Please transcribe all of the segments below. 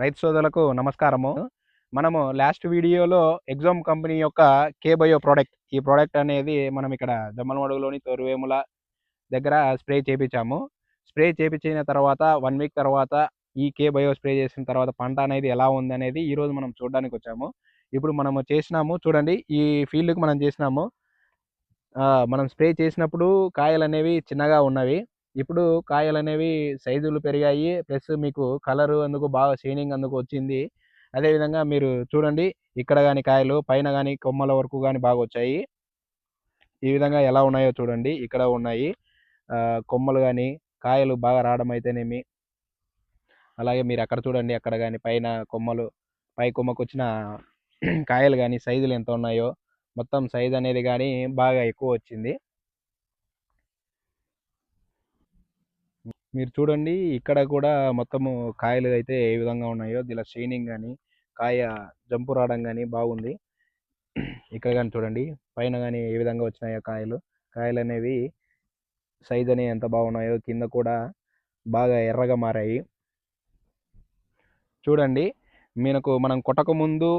రైతు సోదరులకు నమస్కారము. మనము లాస్ట్ వీడియోలో ఎగ్జామ్ కంపెనీ యొక్క కేబయో ప్రోడక్ట్ ఈ ప్రోడక్ట్ అనేది మనం ఇక్కడ దమ్మలమడుగులోని తోరువేముల దగ్గర స్ప్రే చేపించాము. స్ప్రే చేపించిన తర్వాత వన్ వీక్ తర్వాత ఈ కే బయో స్ప్రే చేసిన తర్వాత పంట అనేది ఎలా ఉంది అనేది ఈరోజు మనం చూడడానికి వచ్చాము. ఇప్పుడు మనము చేసినాము చూడండి ఈ ఫీల్డ్కి మనం చేసినాము. ఆ, మనం స్ప్రే చేసినప్పుడు కాయలు అనేవి చిన్నగా ఉన్నవి. ఇప్పుడు కాయలు అనేవి సైజులు పెరిగాయి. ప్లస్ మీకు కలరు అందుకు బాగా షైనింగ్ అందుకు వచ్చింది. అదేవిధంగా మీరు చూడండి ఇక్కడ కానీ కాయలు పైన కానీ కొమ్మల వరకు కానీ బాగా వచ్చాయి. ఈ విధంగా ఎలా ఉన్నాయో చూడండి ఇక్కడ ఉన్నాయి. కొమ్మలు కానీ కాయలు బాగా రావడం అయితేనేమి. అలాగే మీరు అక్కడ చూడండి అక్కడ కానీ పైన కొమ్మలు పై కొమ్మకు వచ్చిన కాయలు కానీ సైజులు ఎంత ఉన్నాయో మొత్తం సైజ్ అనేది కానీ బాగా ఎక్కువ వచ్చింది. మీరు చూడండి ఇక్కడ కూడా మొత్తము కాయలు అయితే ఏ విధంగా ఉన్నాయో ఇలా షైనింగ్ కానీ కాయ జంపు రావడం కానీ బాగుంది. ఇక్కడ కానీ చూడండి పైన కానీ ఏ విధంగా వచ్చినాయో కాయలు. కాయలు అనేవి సైజ్ అనేవి ఎంత బాగున్నాయో కింద కూడా బాగా ఎర్రగా మారాయి. చూడండి మనకు మనం కొట్టకముందు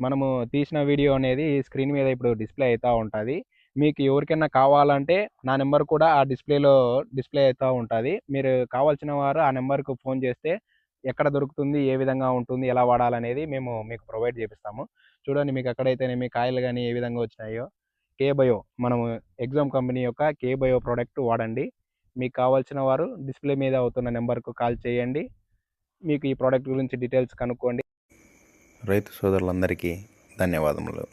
మనము తీసిన వీడియో అనేది స్క్రీన్ మీద ఇప్పుడు డిస్ప్లే అవుతూ ఉంటుంది. మీకు ఎవరికైనా కావాలంటే నా నెంబర్ కూడా ఆ డిస్ప్లేలో డిస్ప్లే అవుతూ ఉంటుంది. మీరు కావాల్సిన వారు ఆ నెంబర్కు ఫోన్ చేస్తే ఎక్కడ దొరుకుతుంది ఏ విధంగా ఉంటుంది ఎలా వాడాలనేది మేము మీకు ప్రొవైడ్ చేపిస్తాము. చూడండి మీకు ఎక్కడైతే మీ కాయలు కానీ ఏ విధంగా వచ్చినాయో. కే బయో మనము ఎగ్జామ్ కంపెనీ యొక్క కే బయో ప్రోడక్ట్ వాడండి. మీకు కావాల్సిన వారు డిస్ప్లే మీద అవుతున్న నెంబర్కు కాల్ చేయండి. మీకు ఈ ప్రోడక్ట్ గురించి డీటెయిల్స్ కనుక్కోండి. రైతు సోదరులందరికీ ధన్యవాదములు.